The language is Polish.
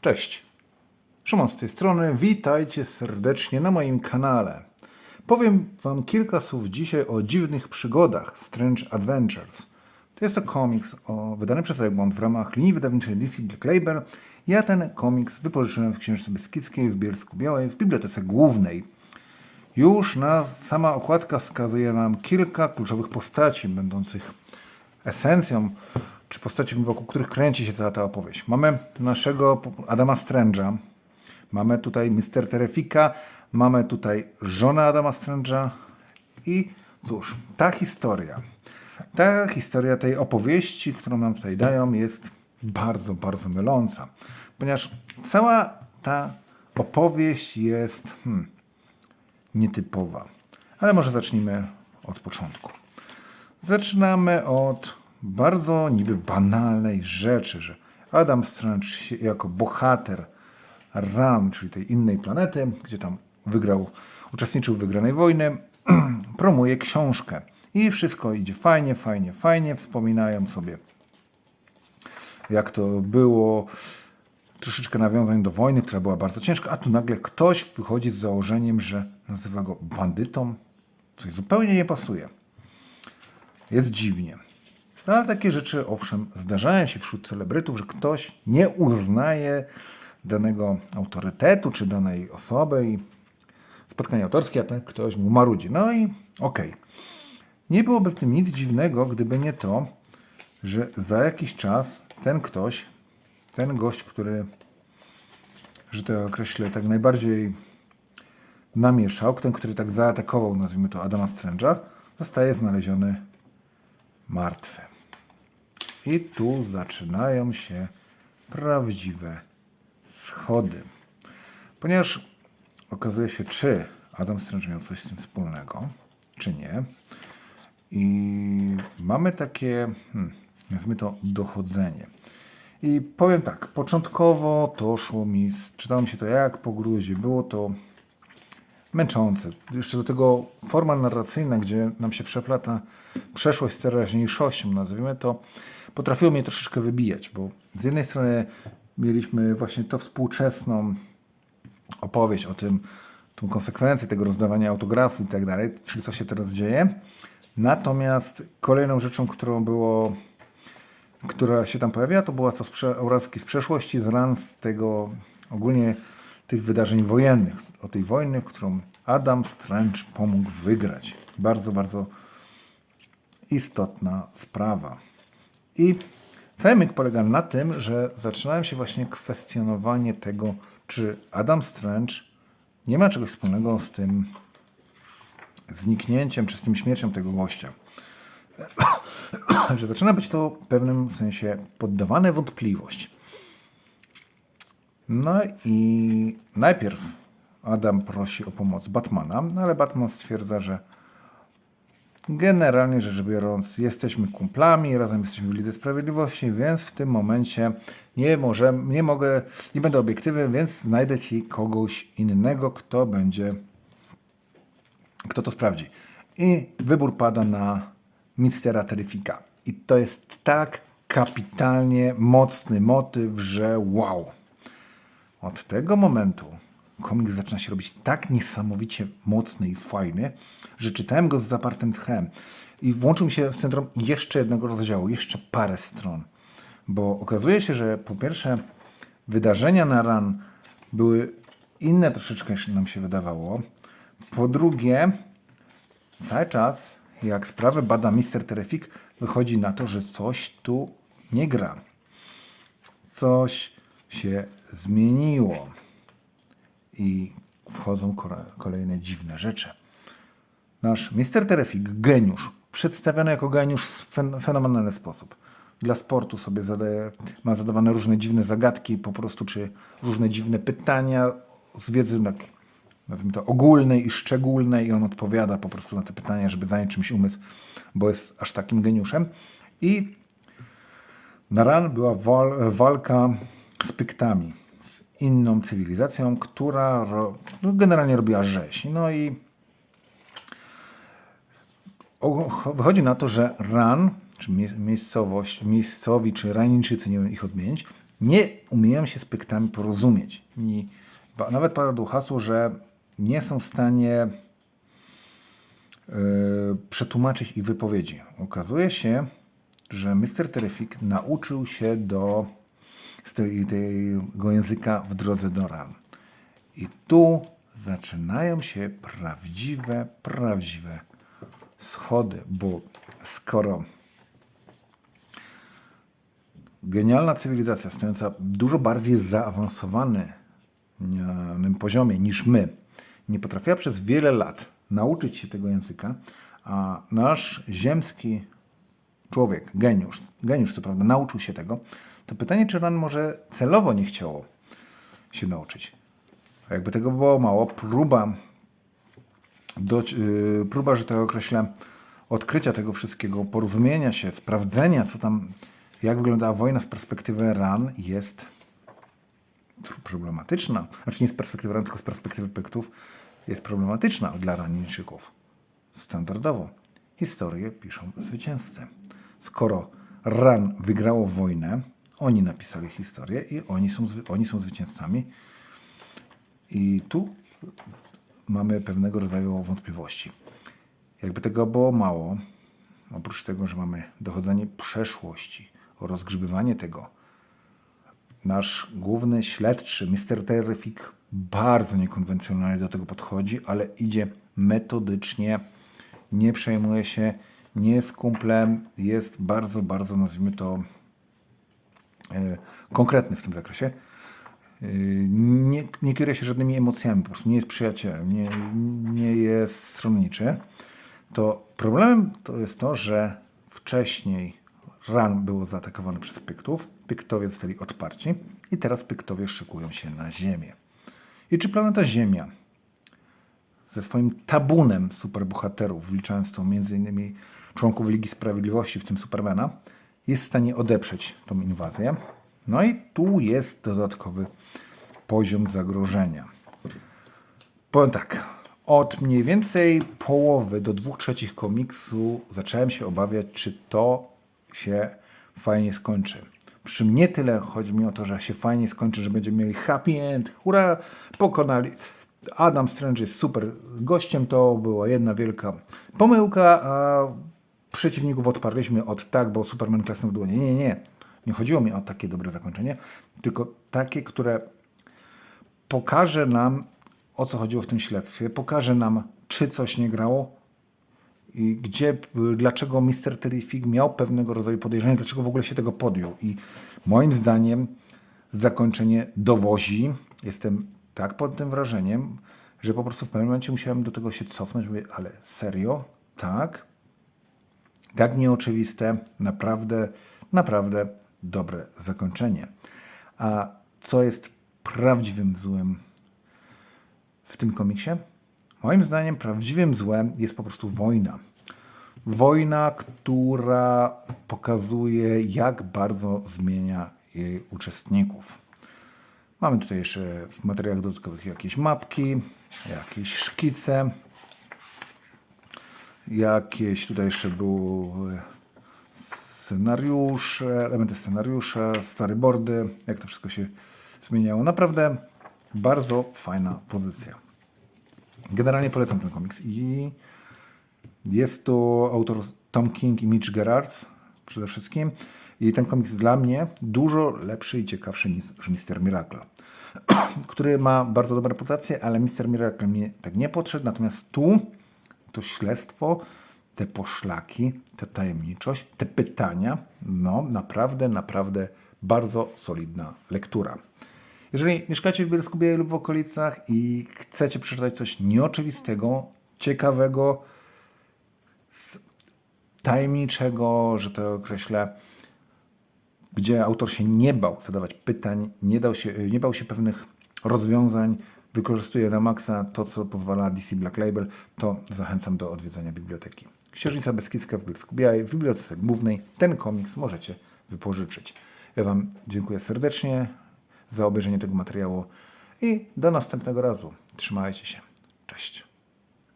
Cześć. Szymon z tej strony. Witajcie serdecznie na moim kanale. Powiem Wam kilka słów dzisiaj o dziwnych przygodach Strange Adventures. To jest to komiks o, wydany przez Egmont w ramach linii wydawniczej DC Black Label. Ja ten komiks wypożyczyłem w książce Beskidzkiej w Bielsku Białej w Bibliotece Głównej. Już na sama okładka wskazuje nam kilka kluczowych postaci, będących esencją, czy postaci wokół których kręci się cała ta opowieść. Mamy naszego Adama Strange'a, mamy tutaj Mister Terefika, mamy tutaj żonę Adama Strange'a i cóż, ta historia, ta historia tej opowieści, którą nam tutaj dają, jest bardzo, bardzo myląca, ponieważ cała ta opowieść jest hmm, nietypowa. Ale może zacznijmy od początku. Zaczynamy od bardzo niby banalnej rzeczy, że Adam Strange jako bohater Ram, czyli tej innej planety, gdzie tam wygrał, uczestniczył w wygranej wojny, promuje książkę. I wszystko idzie fajnie, fajnie, fajnie. Wspominają sobie, jak to było, troszeczkę nawiązań do wojny, która była bardzo ciężka, a tu nagle ktoś wychodzi z założeniem, że nazywa go bandytą, coś zupełnie nie pasuje. Jest dziwnie. No, ale takie rzeczy, owszem, zdarzają się wśród celebrytów, że ktoś nie uznaje danego autorytetu czy danej osoby i spotkanie autorskie, a ten ktoś mu marudzi. No i okej. Nie byłoby w tym nic dziwnego, gdyby nie to, że za jakiś czas ten ktoś, ten gość, który, że to określę, tak najbardziej namieszał, ten, który tak zaatakował, nazwijmy to Adama Strange'a, zostaje znaleziony martwy. I tu zaczynają się prawdziwe schody. Ponieważ okazuje się, czy Adam Strange miał coś z tym wspólnego, czy nie. I mamy takie, hmm, nazwijmy to, dochodzenie. I powiem tak, początkowo to szło mi, czytało mi się to jak po gruzie. Było to męczące. Jeszcze do tego forma narracyjna, gdzie nam się przeplata przeszłość z teraźniejszością, nazwijmy to, potrafiło mnie troszeczkę wybijać, bo z jednej strony mieliśmy właśnie to współczesną opowieść o tym, tą konsekwencję tego rozdawania autografu i tak dalej, czyli co się teraz dzieje. Natomiast kolejną rzeczą, którą było, która się tam pojawiła, to była to sprze- obrazki z przeszłości, z ran z tego ogólnie tych wydarzeń wojennych, o tej wojny, którą Adam Strange pomógł wygrać. Bardzo, bardzo istotna sprawa. I cały myk polega na tym, że zaczynają się właśnie kwestionowanie tego, czy Adam Strange nie ma czegoś wspólnego z tym zniknięciem, czy z tym śmiercią tego gościa. że zaczyna być to w pewnym sensie poddawane wątpliwość. No i najpierw Adam prosi o pomoc Batmana, no ale Batman stwierdza, że generalnie rzecz biorąc jesteśmy kumplami, razem jesteśmy w Lidze Sprawiedliwości, więc w tym momencie nie, może, nie mogę, nie będę obiektywny, więc znajdę Ci kogoś innego, kto będzie, kto to sprawdzi. I wybór pada na Mistera Terrifika. I to jest tak kapitalnie mocny motyw, że wow. Od tego momentu komiks zaczyna się robić tak niesamowicie mocny i fajny, że czytałem go z zapartym tchem. I włączył mi się syndrom jeszcze jednego rozdziału, jeszcze parę stron. Bo okazuje się, że po pierwsze wydarzenia na ran były inne troszeczkę niż nam się wydawało. Po drugie, cały czas, jak sprawę bada Mister Terrific, wychodzi na to, że coś tu nie gra coś się zmieniło i wchodzą kolejne dziwne rzeczy. Nasz Mr. Terrific, geniusz, przedstawiony jako geniusz w fen- fenomenalny sposób. Dla sportu sobie zadaje, ma zadawane różne dziwne zagadki, po prostu, czy różne dziwne pytania z wiedzy tak, nazwijmy to ogólnej i szczególnej i on odpowiada po prostu na te pytania, żeby zająć czymś umysł, bo jest aż takim geniuszem. I na ran była wal, walka z Pyktami, z inną cywilizacją, która ro, no generalnie robiła rzeź. No i wychodzi na to, że ran, czy mie- miejscowość, miejscowi, czy Rańczycy, nie wiem ich odmienić, nie umieją się z pyktami porozumieć. I nawet padło hasło, że nie są w stanie e, przetłumaczyć ich wypowiedzi. Okazuje się, że Mr. Terrific nauczył się do z tego języka w drodze do ran. I tu zaczynają się prawdziwe, prawdziwe schody, bo skoro genialna cywilizacja stojąca dużo bardziej zaawansowanym poziomie niż my, nie potrafiła przez wiele lat nauczyć się tego języka, a nasz ziemski człowiek, geniusz, geniusz co prawda nauczył się tego, to pytanie, czy Ran może celowo nie chciało się nauczyć. A jakby tego było mało, próba, do, yy, próba, że tak określę, odkrycia tego wszystkiego, porozumienia się, sprawdzenia, co tam, jak wyglądała wojna z perspektywy Ran jest problematyczna. Znaczy nie z perspektywy Ran, tylko z perspektywy Pyktów jest problematyczna dla Ranijczyków. Standardowo historię piszą zwycięzcy. Skoro Ran wygrało wojnę, oni napisali historię i oni są, oni są zwycięzcami. I tu mamy pewnego rodzaju wątpliwości. Jakby tego było mało, oprócz tego, że mamy dochodzenie przeszłości, rozgrzebywanie tego, nasz główny śledczy, Mr. Terrific, bardzo niekonwencjonalnie do tego podchodzi, ale idzie metodycznie, nie przejmuje się, nie jest kumplem, jest bardzo, bardzo, nazwijmy to, konkretny w tym zakresie. E, Nie, nie kieruje się żadnymi emocjami, po prostu nie jest przyjacielem, nie, nie jest stronniczy. To problemem to jest to, że wcześniej Ran było zaatakowane przez Pyktów, Pyktowie zostali odparci i teraz Pyktowie szykują się na Ziemię. I czy planeta Ziemia ze swoim tabunem superbohaterów, wliczając to m.in. członków Ligi Sprawiedliwości, w tym Supermana, jest w stanie odeprzeć tą inwazję. No i tu jest dodatkowy poziom zagrożenia. Powiem tak, od mniej więcej połowy do dwóch trzecich komiksu zacząłem się obawiać, czy to się fajnie skończy. Przy czym nie tyle chodzi mi o to, że się fajnie skończy, że będziemy mieli happy end, hura, pokonali. Adam Strange jest super gościem, to była jedna wielka pomyłka, a przeciwników odparliśmy od tak, bo Superman klasą w dłonie. Nie, nie, nie. Nie chodziło mi o takie dobre zakończenie, tylko takie, które pokaże nam, o co chodziło w tym śledztwie, pokaże nam, czy coś nie grało i gdzie, dlaczego Mr. Terrific miał pewnego rodzaju podejrzenie, dlaczego w ogóle się tego podjął. I moim zdaniem zakończenie dowozi. Jestem tak pod tym wrażeniem, że po prostu w pewnym momencie musiałem do tego się cofnąć. Mówię, ale serio? Tak? Tak nieoczywiste, naprawdę, naprawdę dobre zakończenie. A co jest prawdziwym złem w tym komiksie? Moim zdaniem prawdziwym złem jest po prostu wojna. Wojna, która pokazuje, jak bardzo zmienia jej uczestników. Mamy tutaj jeszcze w materiałach dodatkowych jakieś mapki, jakieś szkice, jakieś tutaj jeszcze były scenariusze, elementy scenariusza, storyboardy, jak to wszystko się zmieniało. Naprawdę bardzo fajna pozycja. Generalnie polecam ten komiks i jest to autor Tom King i Mitch Gerard przede wszystkim. I ten komiks dla mnie dużo lepszy i ciekawszy niż Mr. Miracle, który ma bardzo dobrą reputację, ale Mr. Miracle mnie tak nie podszedł. Natomiast tu to śledztwo, te poszlaki, ta tajemniczość, te pytania, no naprawdę, naprawdę bardzo solidna lektura. Jeżeli mieszkacie w Bielskuwie lub w okolicach i chcecie przeczytać coś nieoczywistego, ciekawego, tajemniczego, że to określę, gdzie autor się nie bał zadawać pytań, nie, dał się, nie bał się pewnych rozwiązań, wykorzystuje na maksa to, co pozwala DC Black Label, to zachęcam do odwiedzenia biblioteki. Księżnica Beskidzka w Bielsku-Białej, w Bibliotece Głównej. Ten komiks możecie wypożyczyć. Ja Wam dziękuję serdecznie za obejrzenie tego materiału i do następnego razu. Trzymajcie się. Cześć.